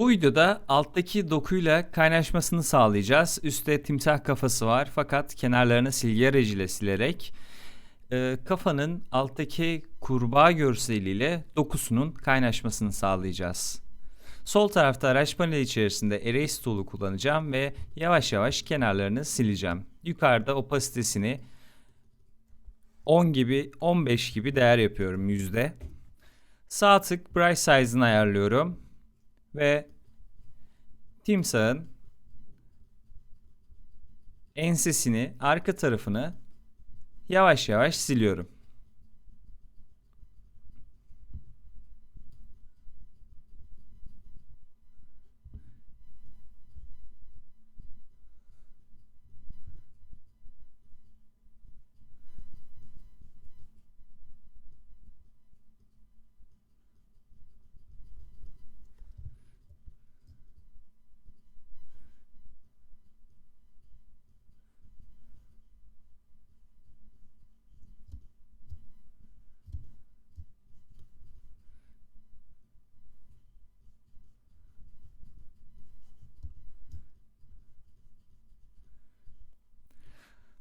Bu videoda alttaki dokuyla kaynaşmasını sağlayacağız. Üstte timsah kafası var fakat kenarlarını silgi aracıyla silerek e, kafanın alttaki kurbağa görseliyle dokusunun kaynaşmasını sağlayacağız. Sol tarafta araç paneli içerisinde Erase tool'u kullanacağım ve yavaş yavaş kenarlarını sileceğim. Yukarıda opasitesini 10 gibi 15 gibi değer yapıyorum yüzde. Sağ tık brush size'ını ayarlıyorum ve timsahın ensesini, arka tarafını yavaş yavaş siliyorum.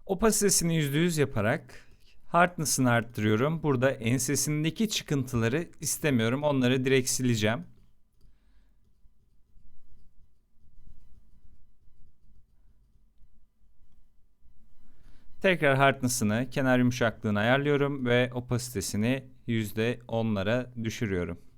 Opasitesini %100 yaparak hardness'ını arttırıyorum. Burada ensesindeki çıkıntıları istemiyorum. Onları direkt sileceğim. Tekrar hardness'ını, kenar yumuşaklığını ayarlıyorum ve opasitesini %10'lara düşürüyorum.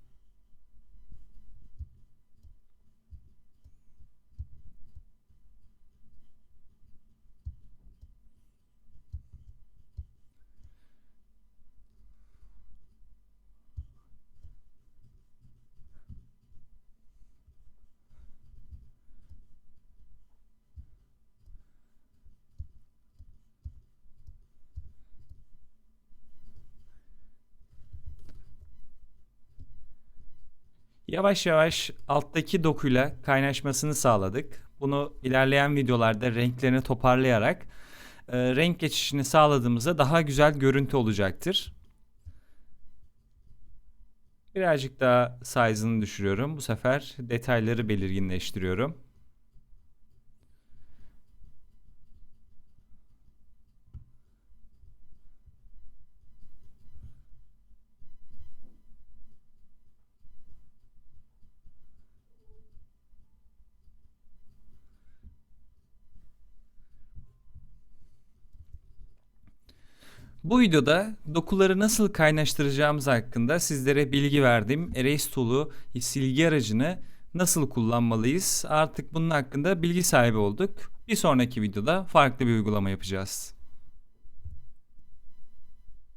Yavaş yavaş alttaki dokuyla kaynaşmasını sağladık. Bunu ilerleyen videolarda renklerini toparlayarak e, renk geçişini sağladığımızda daha güzel görüntü olacaktır. Birazcık daha size'ını düşürüyorum. Bu sefer detayları belirginleştiriyorum. Bu videoda dokuları nasıl kaynaştıracağımız hakkında sizlere bilgi verdim. Erase Tool'u, silgi aracını nasıl kullanmalıyız? Artık bunun hakkında bilgi sahibi olduk. Bir sonraki videoda farklı bir uygulama yapacağız.